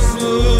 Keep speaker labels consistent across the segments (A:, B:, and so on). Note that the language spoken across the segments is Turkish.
A: soon.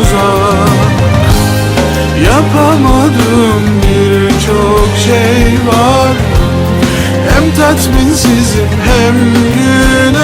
B: Yapamadığım birçok şey var. Hem tatminsizim hem günahkar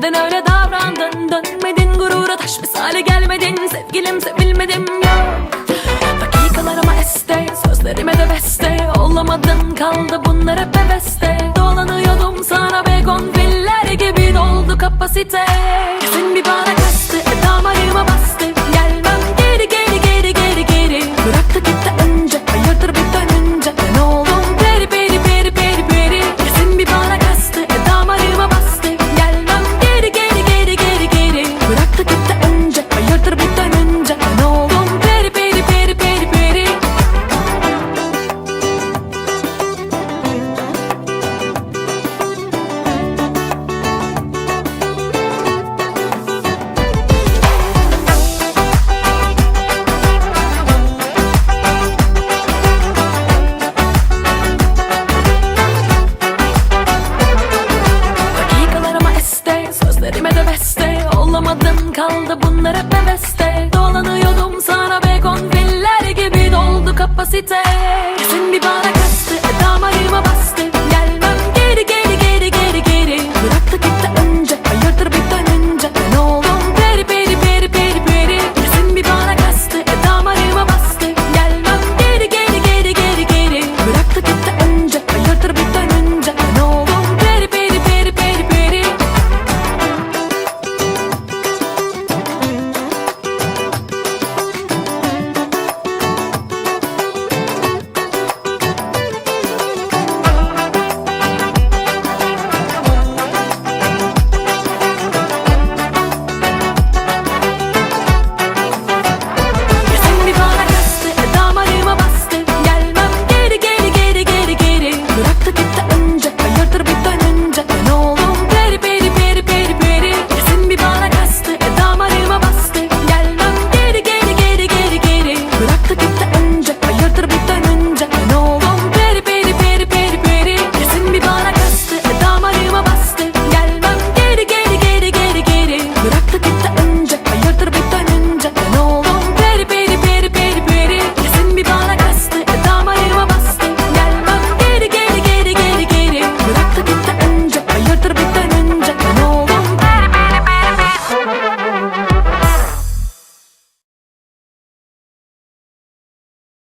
C: neden öyle davrandın Dönmedin gurura taş misali gelmedin. Sevgilim sevilmedim yok Dakikalarıma este sözlerime de beste. Olamadın kaldı bunlar hep heveste. Dolanıyordum sana begon filler gibi doldu kapasite. Kesin bir bana Doymadın kaldı bunlara